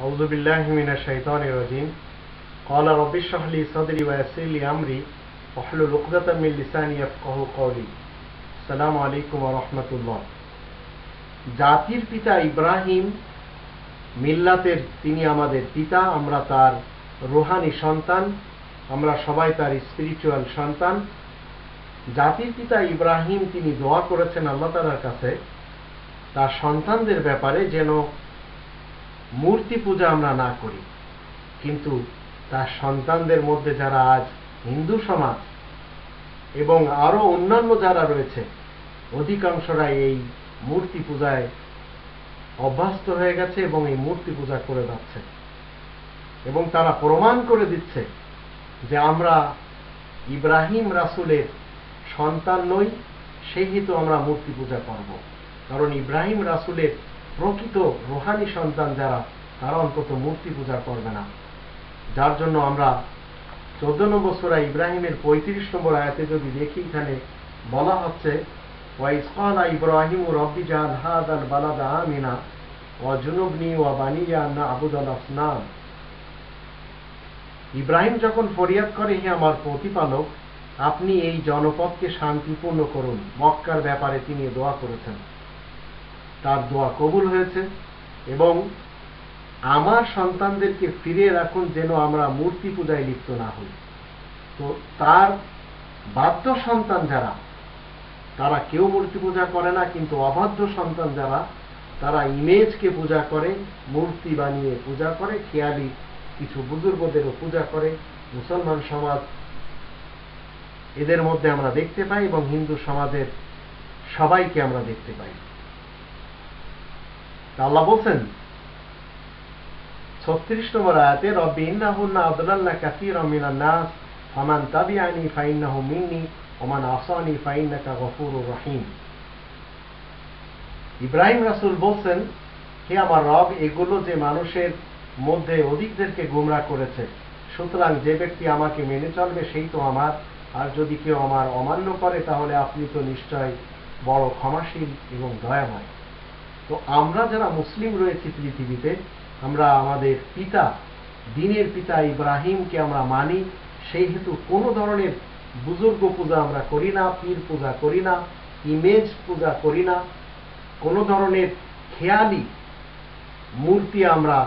أعوذ بالله من الشيطان الرجيم قال رب اشرح لي صدري ويسر لي أمري واحلل عقدة من لساني يفقهوا قولي السلام عليكم ورحمة الله জাতির পিতা ইব্রাহিম মিল্লাতের তিনি আমাদের পিতা আমরা তার রুহানি সন্তান আমরা সবাই তার স্পিরিচুয়াল সন্তান জাতির পিতা ইব্রাহিম তিনি দোয়া করেছেন আল্লাহ তালার কাছে তার সন্তানদের ব্যাপারে যেন মূর্তি পূজা আমরা না করি। কিন্তু তার সন্তানদের মধ্যে যারা আজ হিন্দু সমাজ এবং আরও অন্যান্য যারা রয়েছে, অধিকাংশরাই এই মূর্তি পূজায় অভ্যস্ত হয়ে গেছে এবং এই মূর্তি পূজা করে যাচ্ছে। এবং তারা প্রমাণ করে দিচ্ছে যে আমরা ইব্রাহিম রাসুলের সন্তান নই সেই হেতু আমরা মূর্তি পূজা করব। কারণ ইব্রাহিম রাসুলের প্রকৃত রোহানি সন্তান যারা, তারা অন্তত মূর্তি পূজা করবে না। যার জন্য আমরা চোদ্দ নম্বর সোরা ইব্রাহিমের পঁয়ত্রিশ নম্বর আয়াতে যদি দেখি, এখানে বলা হচ্ছে ওয়াইসকালা ইব্রাহিম রব্বি জাল হাদ আল বালাদা আমিনা ওয়াজুনুবনি ওয়া বানিয়া না আবুদাল আসনাম ইব্রাহিম যখন ফরিয়াদ করে, হে আমার প্রতিপালক, আপনি এই জনপদকে শান্তিপূর্ণ করুন। মক্কার ব্যাপারে তিনি দোয়া করেছেন। তার দোয়া কবুল হয়েছে এবং আমার সন্তানদেরকে ফিরিয়ে রাখুন যেন আমরা মূর্তি পূজায় লিপ্ত না হই। তো তার বাধ্য সন্তান যারা, তারা কেউ মূর্তি পূজা করে না, কিন্তু অবাধ্য সন্তান যারা, তারা ইমেজকে পূজা করে, মূর্তি বানিয়ে পূজা করে, খেয়ালি কিছু বুজুর্গদেরও পূজা করে। মুসলমান সমাজ এদের মধ্যে আমরা দেখতে পাই এবং হিন্দু সমাজের সবাইকে আমরা দেখতে পাই। আল্লাহ বলছেন, ছত্রিশ নম্বর আয়াতে, রব্বি ইন্নাহুন্না আদলাল্লা কাসীরা মিনান নাস, ফামান তাবিআনি ফাইন্নাহু মিন্নি ওমান আসানি ফাইন্নাকা গফুরুর রহিম। ইব্রাহিম রাসূল বলছেন, হে আমার রব, এগুলো যে মানুষের মধ্যে অধিকদেরকে গুমরা করেছে, সুতরাং যে ব্যক্তি আমাকে মেনে চলবে, সেই তো আমার। আর যদি কেউ আমার অমান্য করে, তাহলে আপনি তো নিশ্চয় বড় ক্ষমাশীল এবং দয়াময়। তো আমরা যারা মুসলিম রয়েছি পৃথিবীতে, আমরা আমাদের পিতা, দিনের পিতা ইব্রাহিমকে আমরা মানি, সেই হেতু কোনো ধরনের বুজুর্গ পূজা আমরা করি না, পীর পূজা করি না, ইমেজ পূজা করি না, কোনো ধরনের খেয়ালি মূর্তি আমরা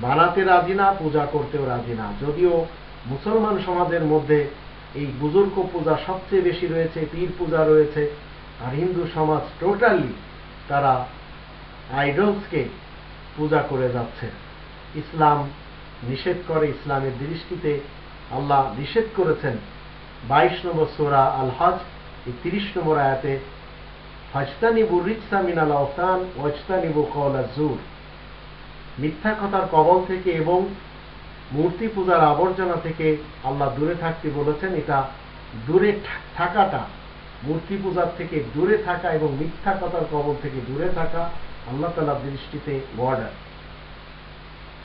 বানাতে রাজি না, পূজা করতেও রাজি না। যদিও মুসলমান সমাজের মধ্যে এই বুজুর্গ পূজা সবচেয়ে বেশি রয়েছে, পীর পূজা রয়েছে, আর হিন্দু সমাজ টোটালি তারা আইডলসকে পূজা করে যাচ্ছে। ইসলাম নিষেধ করে, ইসলামের দৃষ্টিতে আল্লাহ নিষেধ করেছেন। বাইশ নম্বর সোরা আল হজ এই তিরিশ নম্বর আয়াতে হজতানিবু রিকসা মিনাল আওসান ওয়াজতানিবু কওলা জুর মিথ্যা কথার কবল থেকে এবং মূর্তি পূজার আবর্জনা থেকে আল্লাহ দূরে থাকতে বলেছেন। এটা দূরে থাকাটা মূর্তি পূজার থেকে দূরে থাকা এবং মিথ্যা কথার কবল থেকে দূরে থাকা, আল্লাহ তালার দৃষ্টিতে বর্ডার।